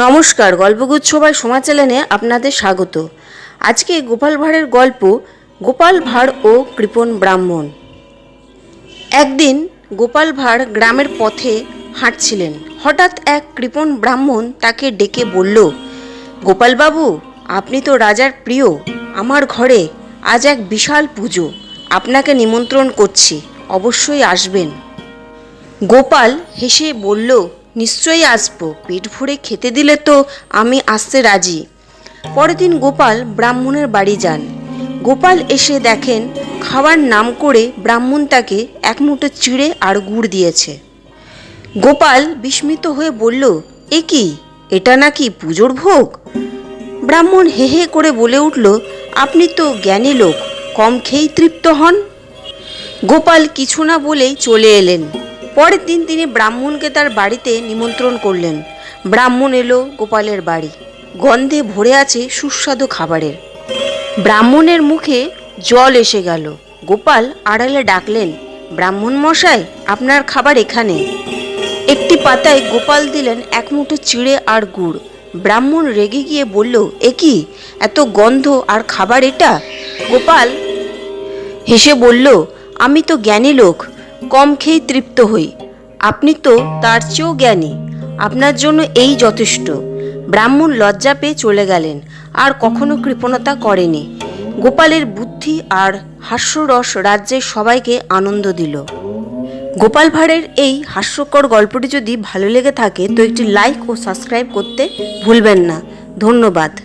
নমস্কার, গল্পগুচ্ছ বাই সমাজ চ্যানেলে আপনাদের স্বাগত। আজকে গোপাল ভাঁড়ের গল্প গোপাল ভাঁড় ও কৃপণ ব্রাহ্মণ। একদিন গোপাল ভাঁড় গ্রামের পথে হাঁটছিলেন। হঠাৎ এক কৃপণ ব্রাহ্মণ তাকে ডেকে বলল, গোপালবাবু, আপনি তো রাজার প্রিয়, আমার ঘরে আজ এক বিশাল পুজো, আপনাকে নিমন্ত্রণ করছি, অবশ্যই আসবেন। গোপাল হেসে বলল নিশ্চয়ই আসব, পেট ভরে খেতে দিলে তো আমি আসতে রাজি। পরের দিন গোপাল ব্রাহ্মণের বাড়ি যান। গোপাল এসে দেখেন খাওয়ার নাম করে ব্রাহ্মণ তাকে এক মুঠো চিড়ে আর গুড় দিয়েছে। গোপাল বিস্মিত হয়ে বলল, এ কি? এটা নাকি পুজোর ভোগ? ব্রাহ্মণ হে হে করে বলে উঠল, আপনি তো জ্ঞানী লোক, কম খেয়েই তৃপ্ত হন? গোপাল কিছু না বলেই চলে এলেন। পরের দিন তিনি ব্রাহ্মণকে তার বাড়িতে নিমন্ত্রণ করলেন। ব্রাহ্মণ এলো গোপালের বাড়ি। গন্ধে ভরে আছে সুস্বাদু খাবারের। ব্রাহ্মণের মুখে জল এসে গেল। গোপাল আড়ালে ডাকলেন, ব্রাহ্মণ মশাই, আপনার খাবার এখানে। একটি পাতায় গোপাল দিলেন এক মুঠো চিড়ে আর গুড়। ব্রাহ্মণ রেগে গিয়ে বলল, এ কি? এত গন্ধ আর খাবার এটা? গোপাল হেসে বলল, আমি তো জ্ঞানী লোক কম খেয়েই তৃপ্ত হই। আপনি তো তার চেয়েও জ্ঞানী। আপনার জন্য এই যথেষ্ট। ব্রাহ্মণ লজ্জা পেয়ে চলে গেলেন, আর কখনো কৃপণতা করেনি। গোপালের বুদ্ধি আর হাস্যরস রাজ্যের সবাইকে আনন্দ দিল। গোপাল ভাঁড়ের এই হাস্যকর গল্পটি যদি ভালো লেগে থাকে, তো একটি লাইক ও সাবস্ক্রাইব করতে ভুলবেন না। ধন্যবাদ।